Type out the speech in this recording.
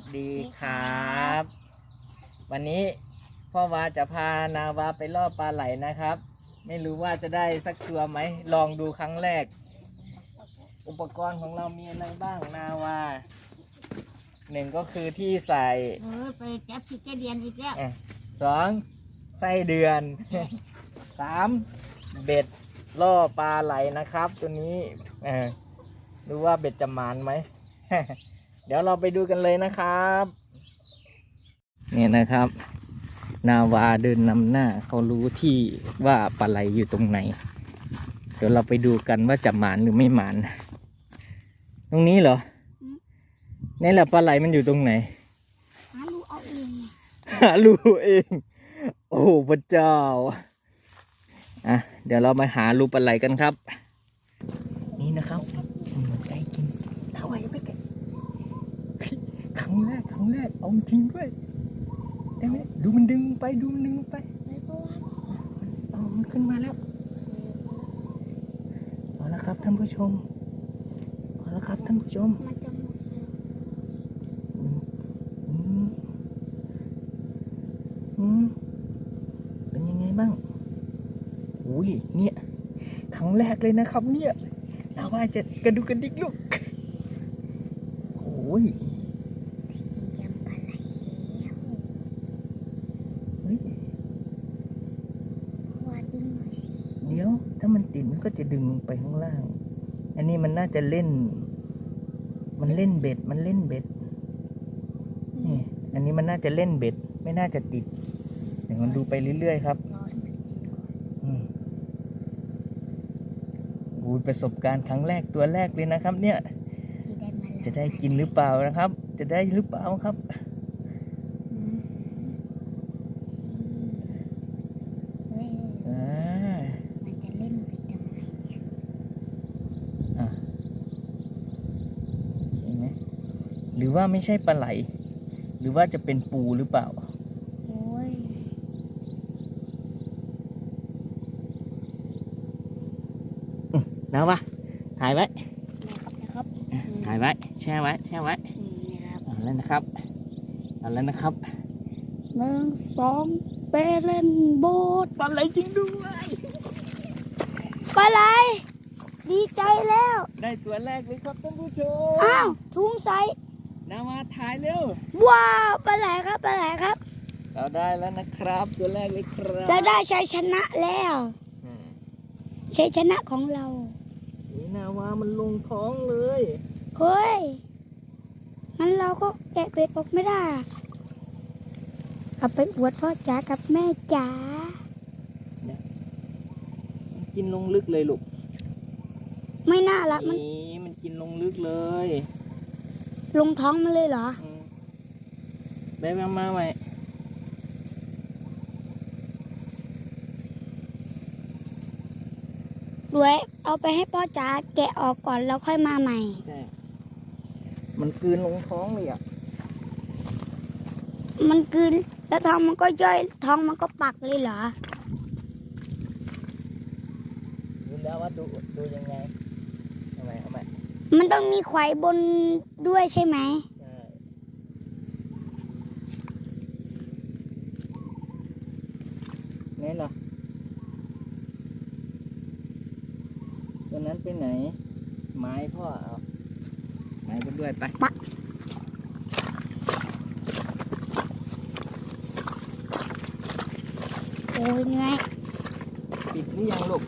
สวัสดีครับ วันนี้พ่อวาจะพานาวาไปล่อปลาไหลนะครับ ไม่รู้ว่าจะได้สักตัวไหม ลองดูครั้งแรก อุปกรณ์ของเรามีอะไรบ้างนาวาหนึ่งก็คือที่ใส่เออไปจับที่แกเดียนอีกแล้วอะสองไส้เดือน สามเบ็ดล่อปลาไหลนะครับ ตัวนี้เออดูว่าเบ็ดจะหมานไหมเดี๋ยวเราไปดูกันเลยนะครับ เนี่ยนะครับ นาวาเดินนำหน้าเขารู้ที่ว่าปลาไหลอยู่ตรงไหน เดี๋ยวเราไปดูกันว่าจะหมานหรือไม่หมาน ตรงนี้เหรอนี่แหละปลาไหลมันอยู่ตรงไหนหาลูกเอาเองหารูเอง โอ้พระเจ้าอะเดี๋ยวเรามาหารูปลาไหลกันครับ นี่นะครับอืมใจจริงเอาไว้ไปกันเฮ้ย ครั้งแรกครั้งแรกเอาจริงด้วยได้ไหมดูมันดึงไปดูมันดึงไปเลยเพราะว่าเอามันขึ้นมาแล้วเอาละครับท่านผู้ชมเอาละครับท่านผู้ชมมันจะหมดแล้วอืมอืมอืมเป็นยังไงบ้างอุ้ยเนี่ยครั้งแรกเลยนะครับ เนี่ยนาว่าจะกระดูกกระดิกลูกโอ้ย ได้กินยำปลาไหลแล้ว เฮ้ย เพราะว่าดึงหน่อยสิ เดี๋ยว ถ้ามันติดมันก็จะดึงลงไปข้างล่าง อันนี้มันน่าจะเล่น มันเล่นเบ็ด มันเล่นเบ็ด นี่ อันนี้มันน่าจะเล่นเบ็ด ไม่น่าจะติด เดี๋ยวมันดูไปเรื่อยๆครับรอให้มันกินก่อนอืมอูประสบการณ์ครั้งแรกตัวแรกเลยนะครับ เนี่ยที่ได้มาแล้วจะได้กินหรือเปล่านะครับ จะได้หรือเปล่าครับ อืมเฮ้ย อ่า มันจะเล่นไปทำไมเนี่ย อะใช่ไหม หรือว่าไม่ใช่ปลาไหล หรือว่าจะเป็นปูหรือเปล่า โอ้ยนะวะถ่ายไว้นะครับนะครับถ่ายไว้ แช่ไว้ แช่ไว้อืมนะครับเอาแล้วนะครับเอาแล้วนะครับหนึ่งสองเปเล่นโบสปลาไหลจริงด้วย ปลาไหลดีใจแล้ว ได้ตัวแรกเลยครับท่านผู้ชม อ้าว ถุงใส นาวาถ่ายเร็ว ว้าวปลาไหลครับปลาไหลครับ เราได้แล้วนะครับ ตัวแรกเลยครับเราได้ชัยชนะแล้วอืมชัยชนะของเรานี่นาวามันลงท้องเลย เฮ้ยงั้นเราก็แกะเป็ดออกไม่ได้เอาไปอวดพ่อจ๋ากับแม่จ๋ามันกินลงลึกเลยลูกไม่น่าละมัน นี่มันกินลงลึกเลย ลงท้องมันเลยเหรออืมไปมามาใหม่ด้วยเอาไปให้พ่อจ๋าแกะออกก่อนแล้วค่อยมาใหม่ ใช่ มันกลืนลงท้องเลยอะ มันกลืนแล้วท้องมันก็ย่อยท้องมันก็ปักเลยเหรอ ดูแล้วว่าดูดูยังไงเอาใหม่เอาให ม่มันต้องมีไขวบนด้วยใช่ไหม ใช่นี่เหรอตัวนั้นไปไหน ไม้พ่อเอาไม้ไปด้วยไปโอ้ยเหนื่อยปิดหรือยังลูก